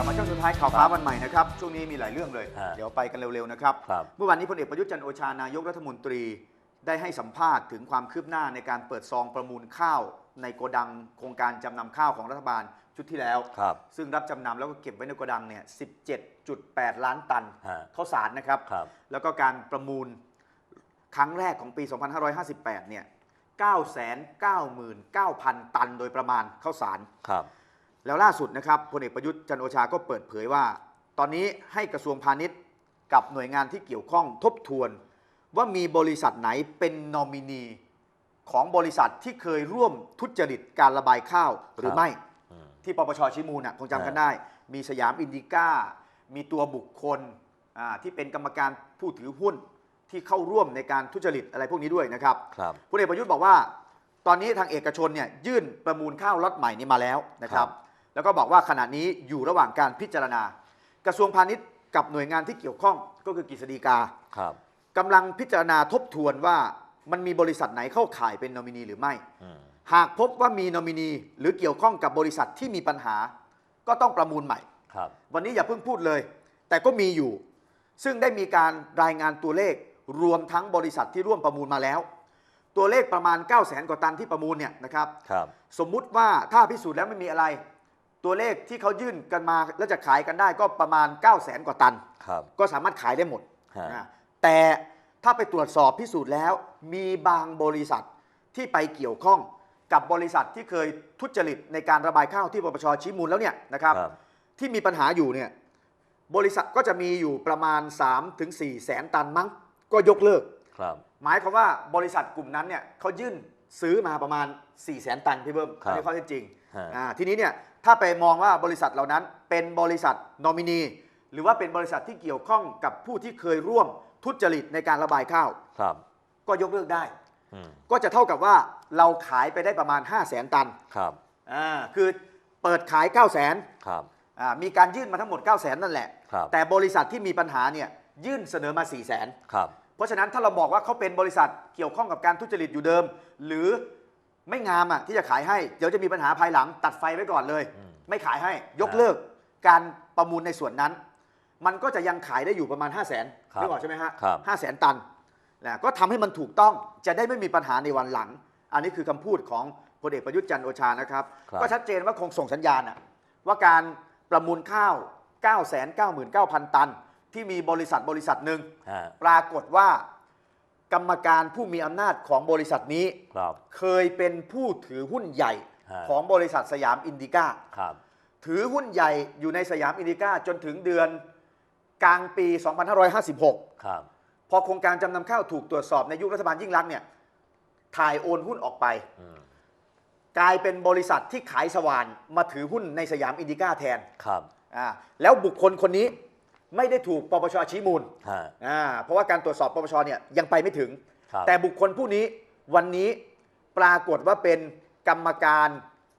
ลับมาช่วงสุดท้ายข่าวฟ้าวันใหม่นะครับ ช่วงนี้มีหลายเรื่องเลย ฮะเดี๋ยวไปกันเร็วๆนะครับ ครับ เมื่อวานนี้พลเอกประยุทธ์จันทร์โอชานายกรัฐมนตรี ได้ให้สัมภาษณ์ถึงความคืบหน้าในการเปิดซองประมูลข้าว ในโกดังโครงการจำนำข้าวของรัฐบาลชุดที่แล้ว ครับ ซึ่งรับจำนำแล้วก็เก็บไว้ในโกดังเนี่ย 17.8 ล้านตันฮะ ข้าวสารนะครับ ครับ แล้วก็การประมูลครั้งแรกของปี 2558 เนี่ย 999,000 ตันโดยประมาณข้าวสาร ครับ แล้วล่าสุดนะครับพลเอกประยุทธ์จันทร์โอชาก็เปิดเผยว่า ตอนนี้ให้กระทรวงพาณิชย์กับหน่วยงานที่เกี่ยวข้องทบทวน ว่ามีบริษัทไหนเป็นนอมินีของบริษัทที่เคยร่วมทุจริตการระบายข้าวหรือไม่อืมที่ปปชชิมูลน่ะคงจำกันอ่าได้ มีสยามอินดิก้า มีตัวบุคคลอ่าที่เป็นกรรมการผู้ถือหุ้นที่เข้าร่วมในการทุจริตอะไรพวกนี้ด้วยนะครับครับพลเอกประยุทธ์บอกว่า ตอนนี้ทางเอกชนเนี่ยยื่นประมูลข้าวล็อตใหม่นี้มาแล้วนะครับครับ แล้วก็บอกว่าขณะนี้อยู่ระหว่างการพิจารณา กระทรวงพาณิชย์กับหน่วยงานที่เกี่ยวข้องก็คือกฤษฎีกาครับกำลังพิจารณาทบทวนว่ามันมีบริษัทไหนเข้าข่ายเป็นนอมินีหรือไม่อืมหากพบว่ามีนอมินีหรือเกี่ยวข้องกับบริษัทที่มีปัญหา ก็ต้องประมูลใหม่ครับวันนี้อย่าเพิ่งพูดเลย แต่ก็มีอยู่ ซึ่งได้มีการรายงานตัวเลขรวมทั้งบริษัทที่ร่วมประมูลมาแล้ว ตัวเลขประมาณ 9 0 0แสนกว่าตันที่ประมูลเนี่ยนะครับครับสมมุติว่าถ้าพิสูจน์แล้วไม่มีอะไร ตัวเลขที่เขายื่นกันมาแล้วจะขายกันได้ก็ประมาณ 9 0 0แสนกว่าตัน ครับก็สามารถขายได้หมดฮะนะแต่ถ้าไปตรวจสอบพิสูจน์แล้ว มีบางบริษัทที่ไปเกี่ยวข้องกับบริษัทที่เคยทุจริตในการระบายข้าวที่ปปชชี้มูลแล้วเนี่ยนะครับ ครับ ที่มีปัญหาอยู่เนี่ยบริษัทก็จะมีอยู่ประมาณ 3-4ถึง4แสนตันมั้ง ก็ยกเลิก ครับ หมายความว่าบริษัทกลุ่มนั้นเนี่ยเขายื่นซื้อมาประมาณ 4 0 0แสนตันพี่เบิ้มครับอันนี้ข้อเท็จจริงฮะ อ่าทีนี้เนี่ย ถ้าไปมองว่าบริษัทเหล่านั้นเป็นบริษัทนอมินี หรือว่าเป็นบริษัทที่เกี่ยวข้องกับผู้ที่เคยร่วมทุจริตในการระบายข้าว ครับ ก็ยกเลิกได้ อืมก็จะเท่ากับว่าเราขายไปได้ประมาณ 5 0 0แสนตันครับอ่าคือเปิดขาย 9 0 0แสนครับอ่ามีการยื่นมาทั้งหมด 9 0 0แสนนั่นแหละ ครับแต่บริษัทที่มีปัญหาเนี่ยยื่นเสนอมา 4 0 0แสน ครับ เพราะฉะนั้นถ้าเราบอกว่าเขาเป็นบริษัทเกี่ยวข้องกับการทุจริตอยู่เดิม หรือ ไม่งามอะที่จะขายให้ เดี๋ยวจะมีปัญหาภายหลังตัดไฟไว้ก่อนเลย อืม ไม่ขายให้ยกเลิกการประมูลในส่วนนั้น มันก็จะยังขายได้อยู่ประมาณ 5 0 0 0 0นครับนึกออกใช่ไหมฮะครับ ห้าแสนตันนะก็ทำให้มันถูกต้องจะได้ไม่มีปัญหาในวันหลัง อันนี้คือคำพูดของพลเอกประยุทธ์จันทร์โอชานะครับ ครับก็ชัดเจนว่าคงส่งสัญญาณอะว่าการประมูลข้าว 999,000 ตัน ที่มีบริษัทบริษัทหนึ่ง ฮะ ปรากฏว่า กรรมการผู้มีอำนาจของบริษัทนี้ ครับ เคยเป็นผู้ถือหุ้นใหญ่ฮะ ของบริษัทสยามอินดิก้า ครับ ถือหุ้นใหญ่อยู่ในสยามอินดิก้าจนถึงเดือนกลางปี 2556 ครับ พอโครงการจำนำข้าวถูกตรวจสอบในยุครัฐบาลยิ่งรักษณ์เนี่ยถ่ายโอนหุ้นออกไป อืม กลายเป็นบริษัทที่ขายสว่านมาถือหุ้นในสยามอินดิก้าแทนครับ อ่าแล้วบุคคลคนนี้ ไม่ได้ถูกปปชชี้มูลฮะ อ่าเพราะว่าการตรวจสอบปปชเนี่ยยังไปไม่ถึง ครับ แต่บุคคลผู้นี้วันนี้ปรากฏว่าเป็นกรรมการ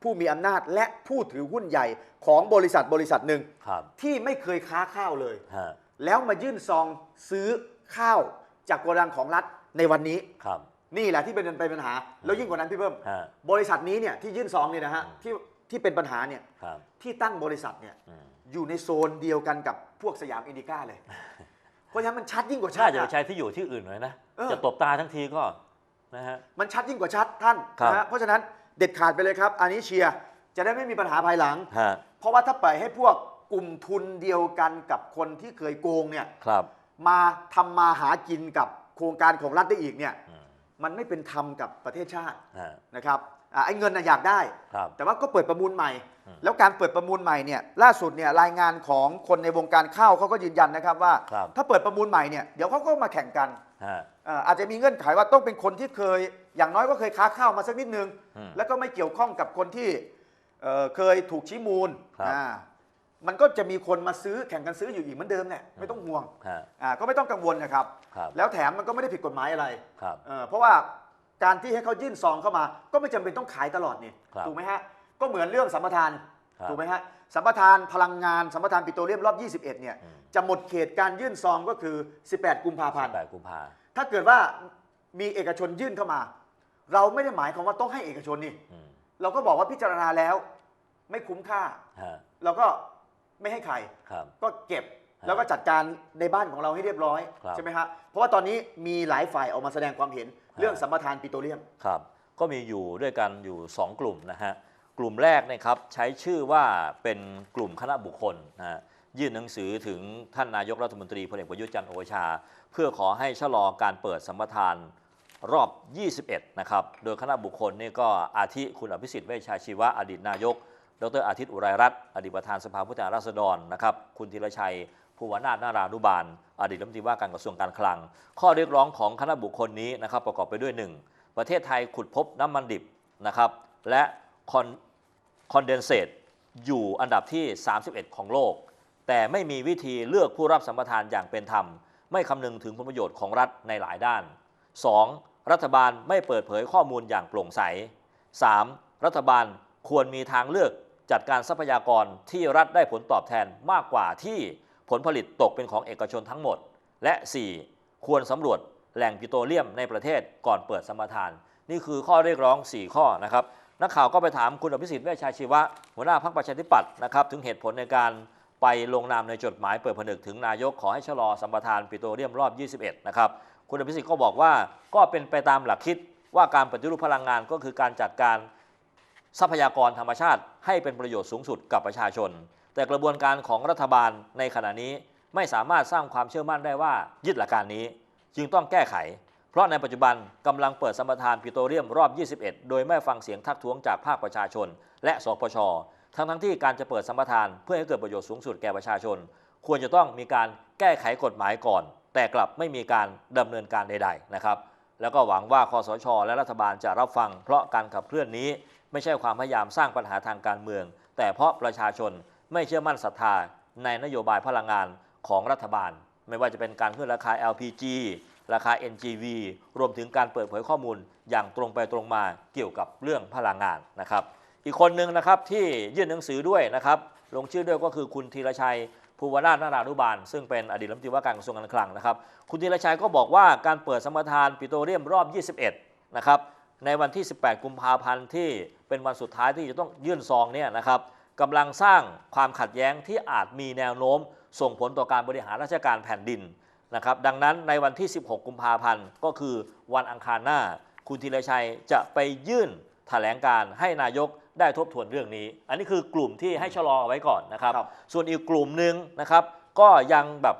ผู้มีอำนาจและผู้ถือหุ้นใหญ่ของบริษัทบริษัทหนึ่งครับที่ไม่เคยค้าข้าวเลย ฮะแล้วมายื่นซองซื้อข้าวจากโกดังของรัฐในวันนี้ ครับ นี่แหละที่เป็นเป็นปัญหา แล้วยิ่งกว่านั้นพี่เพิ่ม ฮะ บริษัทนี้เนี่ยที่ยื่นซองเนี่ยนะฮะที่ที่เป็นปัญหาเนี่ยครับที่ตั้งบริษัทเนี่ยอืม อยู่ในโซนเดียวกันกับพวกสยามอินดิก้าเลย เพราะฉะนั้นมันชัดยิ่งกว่าชัถ้าดจะไปอะใช้ที่อยู่ที่อื่นหน่อยนะ เออ จะตบตาทั้งทีก็นะฮะ มันชัดยิ่งกว่าชัดท่านครับ นะฮะเพราะฉะนั้นเด็ดขาดไปเลยครับ อันนี้เชียร์จะได้ไม่มีปัญหาภายหลัง ฮะเพราะว่าถ้าปล่อยให้พวกกลุ่มทุนเดียวกันกับคนที่เคยโกงเนี่ยครับมาทำมาหากินกับโครงการของรัฐได้อีกเนี่ยอืมมันไม่เป็นธรรมกับประเทศชาติฮะ นะครับ อ่าไอ้เงินน่ะอยากได้ ครับ แต่ว่าก็เปิดประมูลใหม่ อืมแล้วการเปิดประมูลใหม่เนี่ยล่าสุดเนี่ยรายงานของคนในวงการข้าวเขาก็ยืนยันนะครับว่า ครับ ถ้าเปิดประมูลใหม่เนี่ยเดี๋ยวเขาก็มาแข่งกันฮะอ่าอาจจะมีเงื่อนไขว่าต้องเป็นคนที่เคย อย่างน้อยก็เคยค้าข้าวมาสักนิดนึง อืมแล้วก็ไม่เกี่ยวข้องกับคนที่เอ่อเคยถูกชี้มูลครับ อ่ามันก็จะมีคนมาซื้อแข่งกันซื้ออยู่อีกเหมือนเดิมแหละไม่ต้องห่วงฮะอ่าก็ไม่ต้องกังวลนะครับ ครับแล้วแถมมันก็ไม่ได้ผิดกฎหมายอะไร ครับ เอ่อเพราะว่า การที่ให้เขายื่นซองเข้ามา ก็ไม่จำเป็นต้องขายตลอดนี่ครับถูกไหมฮะก็เหมือนเรื่องสัมปทานครับถูกไหมฮะสัมปทานพลังงานสัมปทานปิโตรเลียมรอบ 21เนี่ยอืม จะหมดเขตการยื่นซองก็คือ 18 กุมภาพันธ์ แปดกุมภา ถ้าเกิดว่ามีเอกชนยื่นเข้ามา เราไม่ได้หมายความว่าต้องให้เอกชนนี่อืมเราก็บอกว่าพิจารณาแล้ว ไม่คุ้มค่า ฮะ เราก็ไม่ให้ใคร ครับ ก็เก็บฮะ แล้วก็จัดการในบ้านของเราให้เรียบร้อยครับใช่ไหมฮะเพราะว่าตอนนี้มีหลายฝ่ายออกมาแสดงความเห็นเรื่องสัมปทานปิโตรเลียม ครับ ก็มีอยู่ด้วยกันอยู่ 2 กลุ่มนะฮะ กลุ่มแรกเนะครับใช้ชื่อว่าเป็นกลุ่มคณะบุคคลนะฮะยื่นหนังสือถึงท่านนายกรัฐมนตรีพลเอกประยุทธ์จันทร์โอชา เพื่อขอให้ชะลอการเปิดสัมปทานรอบ 21 นะครับ โดยคณะบุคคลนี่ก็อาทิคุณอภิสิทธิ์เวชชาชีวะอดีตนายก ดรอาทิตย์อุไรรัตน์อดีตประธานสภาผู้แทนราษฎรนะครับ คุณธีรชัย ภูวนาถนารานุบาล อดีตรัฐมนตรีว่าการกระทรวงการคลัง ข้อเรียกร้องของคณะบุคคลนี้นะครับประกอบไปด้วย 1 ประเทศไทยขุดพบน้ำมันดิบนะครับและคอนคอนเดนเซตอยู่อันดับที่ 31 ของโลก แต่ไม่มีวิธีเลือกผู้รับสัมปทานอย่างเป็นธรรม ไม่คำนึงถึงผลประโยชน์ของรัฐในหลายด้าน 2. รัฐบาลไม่เปิดเผยข้อมูลอย่างโปร่งใส 3. รัฐบาลควรมีทางเลือกจัดการทรัพยากรที่รัฐได้ผลตอบแทนมากกว่าที่ ผลผลิตตกเป็นของเอกชนทั้งหมด และ 4. ควรสำรวจแหล่งปิโตรเลียมในประเทศก่อนเปิดสมปทาน นี่คือข้อเรียกร้อง 4 ข้อนะครับนักข่าวก็ไปถามคุณอภิสิทธิ์เวชชาชีวะ หัวหน้าพรรคประชาธิปัตย์นะครับถึงเหตุผลในการไปลงนามในจดหมายเปิดผนึกถึงนายกขอให้ชะลอสัมปทานปิโตรเลียมรอบ 21 นะครับคุณอภิสิทธิ์ก็บอกว่าก็เป็นไปตามหลักคิดว่าการปฏิรูปพลังงานก็คือการจัดการทรัพยากรธรรมชาติให้เป็นประโยชน์สูงสุดกับประชาชน แต่กระบวนการของรัฐบาลในขณะนี้ไม่สามารถสร้างความเชื่อมั่นได้ว่ายึดหลักการนี้ จึงต้องแก้ไข เพราะในปัจจุบันกำลังเปิดสมปทานปิโตรเลียมรอบ 21 โดยไม่ฟังเสียงทักท้วงจากภาคประชาชน และสปชทั้งทั้งที่การจะเปิดสมปทานเพื่อให้เกิดประโยชน์สูงสุดแก่ประชาชน ควรจะต้องมีการแก้ไขกฎหมายก่อน แต่กลับไม่มีการดำเนินการใด ๆ นะครับ แล้วก็หวังว่าคอสช และรัฐบาลจะรับฟัง เพราะการขับเคลื่อนนี้ ไม่ใช่ความพยายามสร้างปัญหาทางการเมือง แต่เพราะประชาชน ไม่เชื่อมั่นศรัทธาในนโยบายพลังงานของรัฐบาล ไม่ว่าจะเป็นการขึ้นราคา LPG ราคา NGV รวมถึงการเปิดเผยข้อมูลอย่างตรงไปตรงมาเกี่ยวกับเรื่องพลังงานนะครับ อีกคนหนึ่งนะครับที่ยื่นหนังสือด้วยนะครับ ลงชื่อด้วยก็คือคุณธีรชัยภูวนาถนารานุบาล ซึ่งเป็นอดีตรัฐมนตรีว่าการกระทรวงการคลังนะครับ คุณธีรชัยก็บอกว่าการเปิดสมปทานปิโตรเลียมรอบ 21 นะครับ ในวันที่ 18 กุมภาพันธ์ที่เป็นวันสุดท้ายที่จะต้องยื่นซองเนี่ยนะครับ กำลังสร้างความขัดแย้งที่อาจมีแนวโน้ม ส่งผลต่อการบริหารราชการแผ่นดินนะครับดังนั้นในวันที่ 16 กุมภาพันธ์ ก็คือวันอังคารหน้า คุณธีรชัยจะไปยื่นแถลงการให้นายกได้ทบทวนเรื่องนี้ อันนี้คือกลุ่มที่ให้ชะลอเอาไว้ก่อนนะครับ ครับ ส่วนอีกกลุ่มหนึ่งนะครับก็ยังแบบ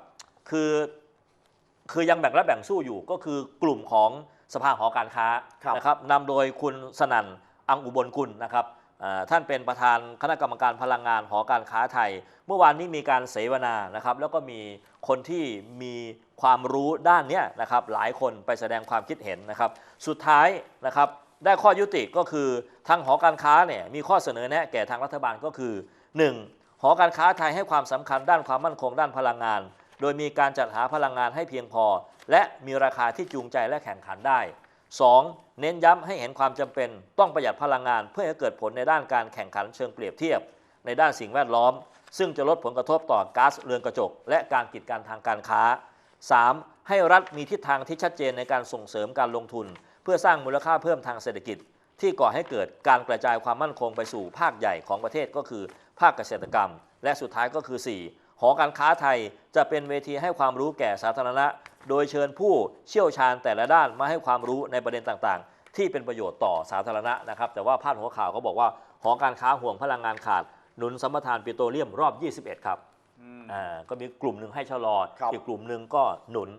คือคือยังแบ่งรับแบ่งสู้อยู่ก็คือกลุ่มของสภาหอการค้าครับ นะครับนำโดยคุณสนั่นอังอุบลกุลนะครับอ่า ท่านเป็นประธานคณะกรรมการพลังงานหอการค้าไทย เมื่อวานนี้มีการเสวนานะครับ แล้วก็มีคนที่มีความรู้ด้านนี้นะครับ หลายคนไปแสดงความคิดเห็นนะครับ สุดท้ายนะครับ ได้ข้อยุติก็คือทางหอการค้าเนี่ยมีข้อเสนอแนะแก่ทางรัฐบาลก็คือ 1. หอการค้าไทยให้ความสำคัญด้านความมั่นคงด้านพลังงาน โดยมีการจัดหาพลังงานให้เพียงพอ และมีราคาที่จูงใจและแข่งขันได้ 2. เน้นย้ำให้เห็นความจำเป็น ต้องประหยัดพลังงาน เพื่อให้เกิดผลในด้านการแข่งขันเชิงเปรียบเทียบ ในด้านสิ่งแวดล้อม ซึ่งจะลดผลกระทบต่อก๊าซเรือนกระจก และการกีดกันทางการค้า 3. ให้รัฐมีทิศทางที่ชัดเจนในการส่งเสริมการลงทุน เพื่อสร้างมูลค่าเพิ่มทางเศรษฐกิจ ที่ก่อให้เกิดการกระจายความมั่นคงไปสู่ภาคใหญ่ของประเทศก็คือ ภาคเกษตรกรรม และสุดท้ายก็คือ 4. หอการค้าไทยจะเป็นเวทีให้ความรู้แก่สาธารณะ โดยเชิญผู้เชี่ยวชาญแต่ละด้านมาให้ความรู้ในประเด็นต่างๆ ที่เป็นประโยชน์ต่อสาธารณะนะครับ แต่ว่าพาดหัวข่าวก็บอกว่าหอการค้าห่วงพลังงานขาด หนุนสัมปทานปิโตรเลียมรอบ 21 ครับอืมอ่าก็มีกลุ่มหนึ่งให้ชะลอครับอีกกลุ่มหนึ่งก็หนุน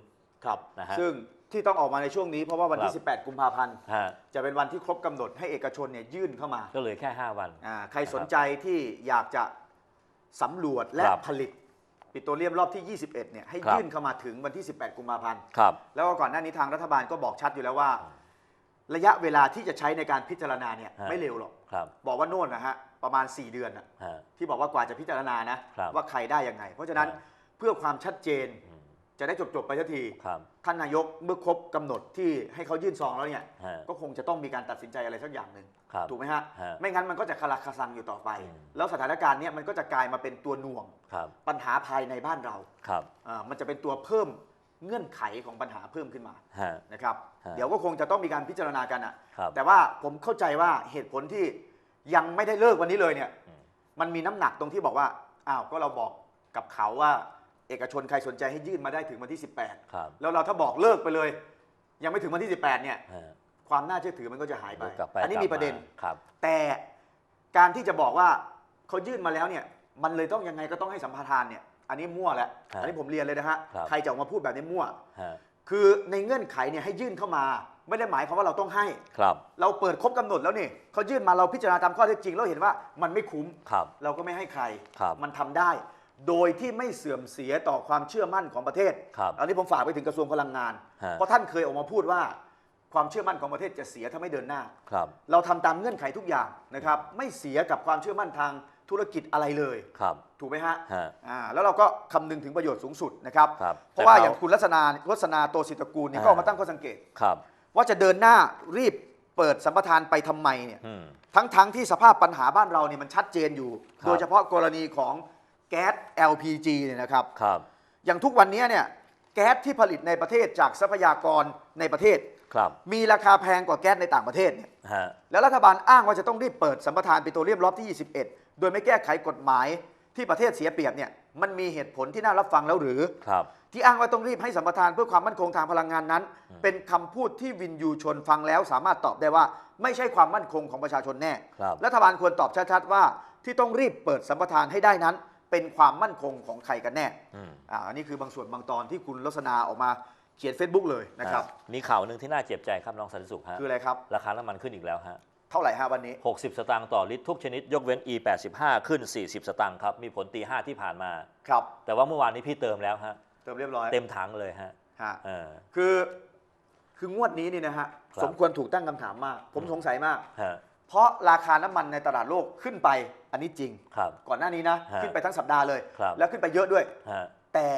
ครับนะฮะซึ่งที่ต้องออกมาในช่วงนี้เพราะว่าวันที่ครับ18 กุมภาพันธ์ฮะจะเป็นวันที่ครบกำหนดให้เอกชนเนี่ยยื่นเข้ามาก็เหลยแค่ 5 วัน อ่าใครสนใจที่อยากจะสำรวจและครับ ผลิต ปิโตรเลียมรอบที่ 21 เนี่ยให้ครับยื่นเข้ามาถึงวันที่ 18 กุมภาพันธ์ ครับ แล้วก็ก่อนหน้านี้ทางรัฐบาลก็บอกชัดอยู่แล้วว่า ระยะเวลาที่จะใช้ในการพิจารณาเนี่ยฮะ ไม่เร็วหรอก ครับ บอกว่าโน่นนะฮะประมาณ 4 เดือนน่ะฮะ ที่บอกว่ากว่าจะพิจารณานะครับ ว่าใครได้ยังไง เพราะฉะนั้นครับเพื่อความชัดเจนอืมจะได้จบๆไปสักที ครับ ท่านนายกเมื่อครบกำหนดที่ให้เขายื่นซองแล้วเนี่ยฮะก็คงจะต้องมีการตัดสินใจอะไรสักอย่างหนึ่งครับถูกไหมฮะฮะ ไม่งั้นมันก็จะคาราคาซังอยู่ต่อไปอืมแล้วสถานการณ์เนี้ยมันก็จะกลายมาเป็นตัวหน่วงครับปัญหาภายในบ้านเราครับอ่ามันจะเป็นตัวเพิ่มเงื่อนไขของปัญหาเพิ่มขึ้นมาฮะนะครับฮะเดี๋ยวก็คงจะต้องมีการพิจารณากันอะครับแต่ว่าผมเข้าใจว่าเหตุผลที่ยังไม่ได้เลิกวันนี้เลยเนี่ยอืมมันมีน้ำหนักตรงที่บอกว่าอ้าวก็เราบอกกับเขาว่า เอกชนใครสนใจให้ยื่นมาได้ถึงวันที่18ครับแล้วเราถ้าบอกเลิกไปเลย ยังไม่ถึงวันที่ 18 เนี่ย ฮะความน่าเชื่อถือมันก็จะหายไปกลับไปอันนี้กลับมีประเด็นาครับ แต่การที่จะบอกว่าเขายื่นมาแล้วเนี่ยมันเลยต้องยังไงก็ต้องให้สัมปทานเนี่ยอันนี้มั่วแล้วครับอันนี้ผมเรียนเลยนะฮะครับ ใครจะออกมาพูดแบบนี้มั่ว ฮะคือในเงื่อนไขเนี่ยให้ยื่นเข้ามา ไม่ได้หมายความว่าเราต้องให้ ครับเราเปิดครบกำหนดแล้วนี่เขายื่นมาเราพิจารณาตามข้อเท็จจริงแล้วเห็นว่ามันไม่คุ้ม ครับ เราก็ไม่ให้ใคร ครับ มันทำได้ โดยที่ไม่เสื่อมเสียต่อความเชื่อมั่นของประเทศ ครับอันนี้ผมฝากไปถึงกระทรวงพลังงาน ฮะ เพราะท่านเคยออกมาพูดว่า ความเชื่อมั่นของประเทศจะเสียถ้าไม่เดินหน้า ครับ เราทำตามเงื่อนไขทุกอย่างนะครับ ไม่เสียกับความเชื่อมั่นทางธุรกิจอะไรเลย ครับ ถูกไหมฮะฮะอ่าแล้วเราก็คำนึงถึงประโยชน์สูงสุดนะครับ ครับเพราะว่าแต่เขาอย่างคุณลักษณะลักษณะโตสิตระกูลเนี่ยก็ออกมาตั้งข้อสังเกต ครับ ว่าจะเดินหน้ารีบเปิดสัมปทานไปทำไมเนี่ย อืม ทั้งทั้งที่สภาพปัญหาบ้านเราเนี่ยมันชัดเจนอยู่ ครับโดยเฉพาะกรณีของ แก๊ส LPG เนี่ยนะครับ ครับ อย่างทุกวันนี้เนี่ยแก๊สที่ผลิตในประเทศจากทรัพยากรในประเทศ ครับมีราคาแพงกว่าแก๊สในต่างประเทศเนี่ยฮะแล้วรัฐบาลอ้างว่าจะต้องรีบเปิดสัมปทานปิโตรเลียมรอบที่ 21 โดยไม่แก้ไขกฎหมายที่ประเทศเสียเปรียบเนี่ยมันมีเหตุผลที่น่ารับฟังแล้วหรือ ครับ ที่อ้างว่าต้องรีบให้สัมปทานเพื่อความมั่นคงทางพลังงานนั้น เป็นคำพูดที่วินยูชนฟังแล้วสามารถตอบได้ว่า ไม่ใช่ความมั่นคงของประชาชนแน่ ครับ รัฐบาลควรตอบชัดๆว่าที่ต้องรีบเปิดสัมปทานให้ได้นั้น เป็นความมั่นคงของใครกันแน่อืมอ่าอันนี้คือบางส่วนบางตอนที่คุณลักษณาออกมาเขียน Facebook เลยนะครับฮมีข่าวหนึ่งที่น่าเจ็บใจครับน้องสันติสุขฮะคืออะไรครับ ราคาน้ำมันขึ้นอีกแล้วฮะเท่าไหร่ฮะวันนี้ 60 สตางค์ต่อลิตรทุกชนิด ยกเว้น E 85ขึ้น 40 สตางค์ครับมีผลตี5ที่ผ่านมาครับแต่ว่าเมื่อวานนี้พี่เติมแล้วฮะเติมเรียบร้อยเต็มถังเลยฮะฮะเออคือคืองวดนี้นี่นะฮะครับสมควรถูกตั้งคำถามมากผมอืมสงสัยมากฮะ เพราะราคาน้ำมันในตลาดโลกขึ้นไปอันนี้จริง ครับ ก่อนหน้านี้นะ ฮะขึ้นไปทั้งสัปดาห์เลย ครับ แล้วขึ้นไปเยอะด้วย ฮะแต่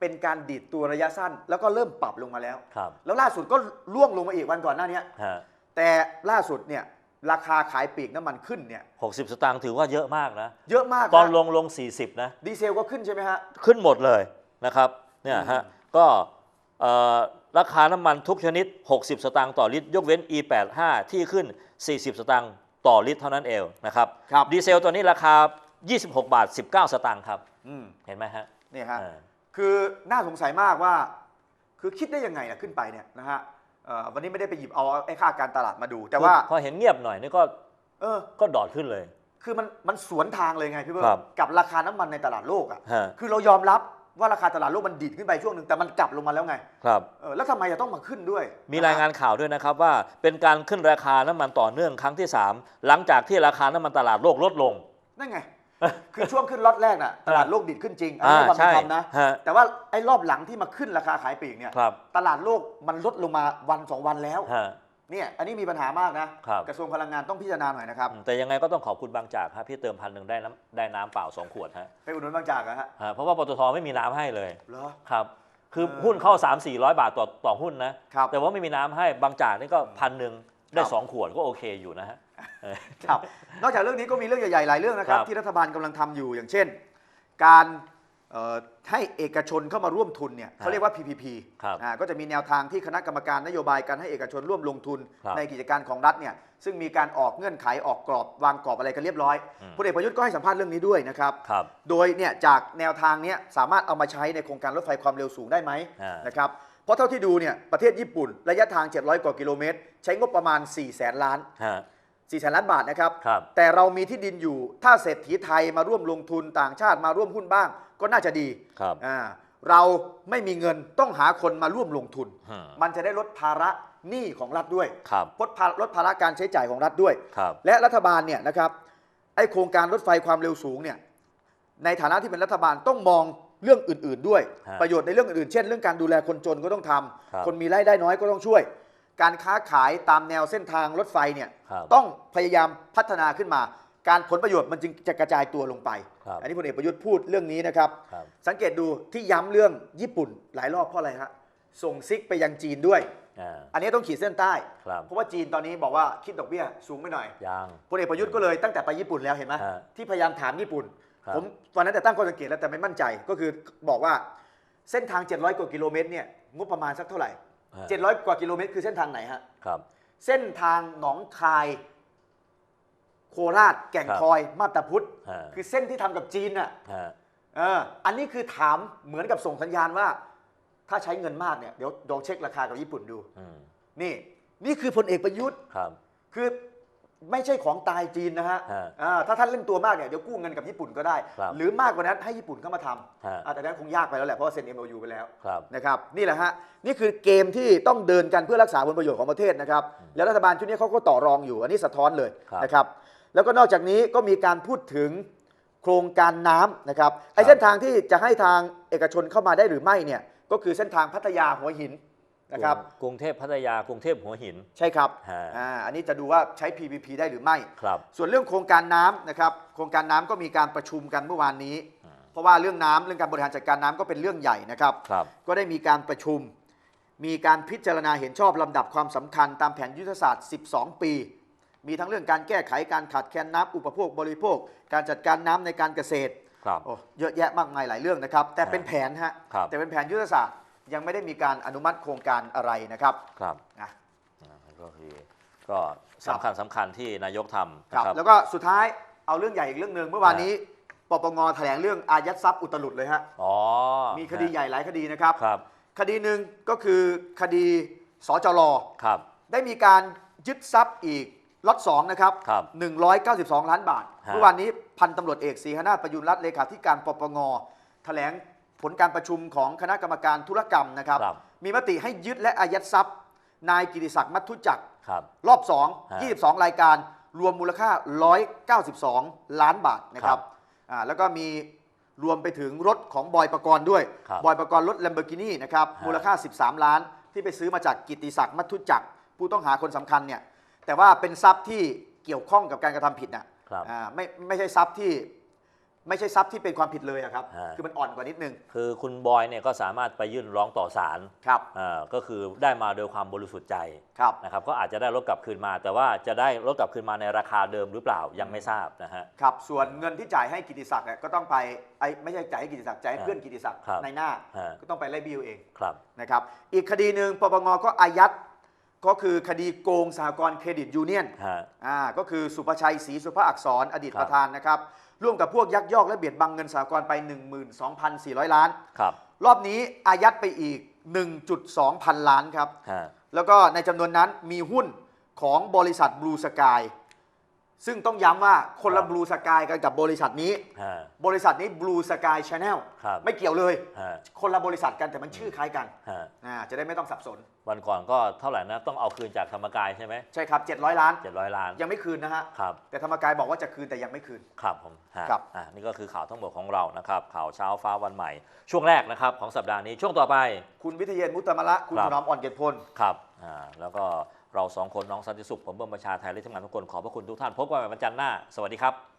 เป็นการดีดตัวระยะสั้น แล้วก็เริ่มปรับลงมาแล้ว ครับแล้วล่าสุดก็ล่วงลงมาอีกวันก่อนหน้านี้ ฮะแต่ล่าสุดเนี่ยราคาขายปลีกน้ำมันขึ้นเนี่ย60สตางค์ถือว่าเยอะมากนะ เยอะมากตอนนะลงลง 40 นะ ดีเซลก็ขึ้นใช่ไหมฮะ ขึ้นหมดเลยนะครับเนี่ยฮะก็เอ่อราคาน้ำมันทุกชนิด 60 สตางค์ต่อลิตร ยกเว้น E85 ที่ขึ้น 40 สตางค์ต่อลิตรเท่านั้นเองนะครับครับดีเซลตัวนี้ราคา 26 บาท 19 สตางค์ครับ อืมเห็นไหมฮะเนี่ยฮะ เออ คือน่าสงสัยมากว่า คือคิดได้ยังไงอะขึ้นไปเนี่ยนะฮะเอ่อวันนี้ไม่ได้ไปหยิบเอาไอ้ค่าการตลาดมาดู แต่ว่า พอเห็นเงียบหน่อยนี่ก็เออ ก็ดอดขึ้นเลย คือมันมันสวนทางเลยไงพี่เบิร์ครับดกับราคาน้ำมันในตลาดโลกอะ ฮะ คือเรายอมรับ ว่าราคาตลาดโลกมันดีดขึ้นไปช่วงหนึ่งแต่มันกลับลงมาแล้วไงครับเออแล้วทำไมจะต้องมาขึ้นด้วยมีรายงานข่าวด้วยนะครับว่าเป็นการขึ้นราคาน้ำมันต่อเนื่องครั้งที่ 3 หลังจากที่ราคาน้ำมันตลาดโลกลดลง นั่นไง คือช่วงขึ้นล็อตแรกน่ะตลาดโลกดีดขึ้นจริงอันนี้อ่าความเป็นใช่ธรรมนะ ฮะ แต่ว่าไอ้รอบหลังที่มาขึ้นราคาขายปลีกเนี่ยครับตลาดโลกมันลดลงมาวันสองวันแล้ว ฮะ เนี่ยอันนี้มีปัญหามากนะครับ กระทรวงพลังงานต้องพิจารณาหน่อยนะครับอืมแต่ยังไงก็ต้องขอบคุณบางจากครับพี่เติมพันหนึ่งได้น้ำได้น้ำเปล่า2ขวดฮะไปอุดหนุนบางจากอะฮะฮะเพราะว่าปตทไม่มีน้ำให้เลยเหรอ ครับ คือเออหุ้นเข้า 3 4 0 0 บาทต่อต่อหุ้นนะ ครับแต่ว่าไม่มีน้ำให้บางจากนี่ก็พันหนึ่งได้ ครับสองขวดก็โอเคอยู่นะฮะเออ ครับ นอกจากเรื่องนี้ก็มีเรื่องใหญ่ๆหลายเรื่องนะครับ ครับ ที่รัฐบาลกำลังทำอยู่อย่างเช่น การเอ่อ ให้เอกชนเข้ามาร่วมทุนเนี่ยเขาเรียกว่า PPP ครับอ่าก็จะมีแนวทางที่คณะกรรมการนโยบายการให้เอกชนร่วมลงทุนครับในกิจการของรัฐเนี่ยซึ่งมีการออกเงื่อนไขออกกรอบวางกรอบอะไรกันเรียบร้อยอืม พลเอกประยุทธ์ก็ให้สัมภาษณ์เรื่องนี้ด้วยนะครับ ครับ โดยเนี่ยจากแนวทางเนี้ยสามารถเอามาใช้ในโครงการรถไฟความเร็วสูงได้ไหมอ่าน นะครับเพราะเท่าที่ดูเนี่ยประเทศญี่ปุ่น ระยะทาง 700 กว่ากิโลเมตร ใช้งบประมาณ 4 แสนล้าน ฮะ 4แสนล้านบาทนะครับ ครับ แต่เรามีที่ดินอยู่ ถ้าเศรษฐีไทยมาร่วมลงทุนต่างชาติมาร่วมหุ้นบ้าง ก็น่าจะดีครับ อ่าเราไม่มีเงินต้องหาคนมาร่วมลงทุนอืมมันจะได้ลดภาระหนี้ของรัฐด้วยครับ ลดภาลดภาระการใช้จ่ายของรัฐด้วย ครับ และรัฐบาลเนี่ยนะครับไอโครงการรถไฟความเร็วสูงเนี่ยในฐานะที่เป็นรัฐบาลต้องมองเรื่องอื่น ๆ ด้วย ฮะประโยชน์ในเรื่องอื่นๆเช่น เรื่องการดูแลคนจนก็ต้องทำครับคนมีรายได้น้อยก็ต้องช่วย การค้าขายตามแนวเส้นทางรถไฟเนี่ยครับ ต้องพยายามพัฒนาขึ้นมา การผลประโยชน์มันจึงจะกระจายตัวลงไป ครับ อันนี้พลเอกประยุทธ์พูดเรื่องนี้นะครับ ครับ สังเกตดูที่ย้ำเรื่องญี่ปุ่นหลายรอบเพราะอะไรฮะส่งซิกไปยังจีนด้วย อ่า อันนี้ต้องขีดเส้นใต้ ครับ เพราะว่าจีนตอนนี้บอกว่าคิดดอกเบี้ยสูงไปหน่อยยังพลเอกประยุทธ์ก็เลยตั้งแต่ไปญี่ปุ่นแล้วเห็นไหมฮะที่พยายามถามญี่ปุ่น ครับ ผมตอนนั้นแต่ตั้งข้อสังเกตแล้วแต่ไม่มั่นใจก็คือบอกว่าเส้นทาง 700 กว่ากิโลเมตรเนี่ยงบประมาณสักเท่าไหร่ ฮะ 700 กว่ากิโลเมตรคือเส้นทางไหนฮะ ครับ เส้นทางหนองคาย โคโคราช แก่งครับคอย มาบตาพุธฮะ คือเส้นที่ทำกับจีนน่ะฮะ เอออันนี้คือถามเหมือนกับส่งสัญญาณว่า ถ้าใช้เงินมากเนี่ยเดี๋ยวลองเช็คราคากับญี่ปุ่นดู อืมนี่ นี่คือพลเอกประยุทธ์ ครับ คือ ไม่ใช่ของตายจีนนะฮะฮะอ่าถ้าท่านเล่นตัวมากเนี่ยเดี๋ยวกู้เงินกับญี่ปุ่นก็ได้ ครับหรือมากกว่านั้นให้ญี่ปุ่นเข้ามาทฮะำอ่าแต่นั้นคงยากไปแล้วแหละเพราะว่าเซ็น MOU ไปแล้ว ครับ นะครับนี่แหละฮะนี่คือเกมที่ต้องเดินกันเพื่อรักษาผลประโยชน์ของประเทศนะครับแล้วรัฐบาลชุดนี้เขาก็ต่อรองอยู่อันนี้สะท้อนเลยครับนะครับแล้วก็นอกจากนี้ก็มีการพูดถึงโครงการน้ำนะครับไอ้เส้นทางที่จะให้ทางเอกชนเข้ามาได้หรือไม่เนี่ยก็คือเส้นทางพัทยาหัวหิน นะครับ กรุงเทพพัทยากรุงเทพหัวหิน ใช่ครับฮะ อ่าอันนี้จะดูว่าใช้ PPP ได้หรือไม่ ครับ ส่วนเรื่องโครงการน้ำนะครับ โครงการน้ำก็มีการประชุมกันเมื่อวานนี้อืมเพราะว่าเรื่องน้ำเรื่องการบริหารจัดการน้ำก็เป็นเรื่องใหญ่นะครับ ครับ ก็ได้มีการประชุม มีการพิจารณาเห็นชอบลำดับความสำคัญตามแผนยุทธศาสตร์ 12 ปี มีทั้งเรื่องการแก้ไขการขาดแคลนน้ำอุปโภคบริโภค การจัดการน้ำในการเกษตรครับ โอ้เยอะแยะมากมายหลายเรื่องนะครับ แต่เป็นแผนฮะครับ แต่เป็นแผนยุทธศาสตร์ ยังไม่ได้มีการอนุมัติโครงการอะไรนะครับครับนะอ่าก็คือก็สำคัญสำคัญที่นายกทำครับนะครับ แล้วก็สุดท้ายเอาเรื่องใหญ่อีกเรื่องหนึ่งเมื่อวานนี้ปปงแถลงเรื่องอายัดทรัพย์อุตลุดเลยฮะอ๋อมีคดีใหญ่หลายคดีนะครับครับ คดีหนึ่งก็คือคดีสจรครับ ได้มีการยึดทรัพย์อีกล็อต2นะครับครับ192 ล้านบาทฮะเมื่อวานนี้พันตำรวจเอกศรีหนาถประยุนรัตน์เลขาธิการปปงแถลง ผลการประชุมของคณะกรรมการธุรกรรมนะครับ ครับ มีมติให้ยึดและอายัดทรัพย์ นายกิติศักดิ์มัทุจักร ครับ รอบ ฮะ2 22 รายการ รวมมูลค่า 192 ล้านบาทนะครับอ่าแล้วก็มีรวมไปถึงรถของบอยประกรณ์ด้วยครับบอยประกรณ์รถ Lamborghini นะครับ ฮะ มูลค่า 13 ล้าน ที่ไปซื้อมาจากกิติศักดิ์มัทุจักร ผู้ต้องหาคนสำคัญเนี่ย แต่ว่าเป็นทรัพย์ที่เกี่ยวข้องกับการกระทำผิดนะครับ อ่าไม่ไม่ใช่ทรัพย์ที่ ไม่ใช่ทรัพย์ที่เป็นความผิดเลยอะครับ ฮะ คือมันอ่อนกว่านิดนึง คือคุณบอยเนี่ยก็สามารถไปยื่นร้องต่อศาลครับ อ่าก็คือได้มาโดยความบริสุทธิ์ใจครับ นะครับก็อาจจะได้รถกลับคืนมา แต่ว่าจะได้รถกลับคืนมาในราคาเดิมหรือเปล่ายังไม่ทราบนะฮะ ครับ ส่วนเงินที่จ่ายให้กิติศักดิ์เนี่ยก็ต้องไปไอ้ไม่ใช่จ่ายให้กิติศักดิ์จ่ายให้ฮะเพื่อนกิติศักดิ์ครับในหน้า ฮะ ก็ต้องไปไล่บิวเองครับ นะครับ อีกคดีหนึ่งปปงก็อายัด ก็คือคดีโกงสหกรณ์เครดิตยูเนียน ฮะ อ่าก็คือสุภชัยศรีสุภาอักษรอดีตครับ ประธานนะครับ ร่วมกับพวกยักยอกและเบียดบังเงินสหกรณ์ไป 12,400 ล้าน ครับ รอบนี้อายัดไปอีก 1.2 พันล้านครับ ฮะ แล้วก็ในจำนวนนั้นมีหุ้นของบริษัทบลูสกาย ซึ่งต้องย้ำว่าคนละบลูสกายกันกับบริษัทนี้ฮะบริษัทนี้บลูสกายชาแนลครับ ไม่เกี่ยวเลย ฮะคนละบริษัทกันแต่มันชื่อคล้ายกันฮะอ่าจะได้ไม่ต้องสับสน วันก่อนก็เท่าไหร่นะ ต้องเอาคืนจากธรรมกายใช่ไหมใช่ครับ 700 ล้าน เจ็ดร้อยล้านยังไม่คืนนะฮะ ครับ แต่ธรรมกายบอกว่าจะคืนแต่ยังไม่คืน ครับผมฮะครับ อะนี่ก็คือข่าวทั้งหมดของเรานะครับ ข่าวเช้าฟ้าวันใหม่ ช่วงแรกนะครับของสัปดาห์นี้ช่วงต่อไป คุณวิทยเยนมุตตมะละ คุณครับ ถนอมอ่อนเกตพล ครับอ่าแล้วก็ เราสองคนน้องสันติสุข ผมเบิ้มประชาไทยและทีมงานทุกคนขอบพระคุณทุกท่าน พบกันใหม่วันจันทร์หน้า สวัสดีครับ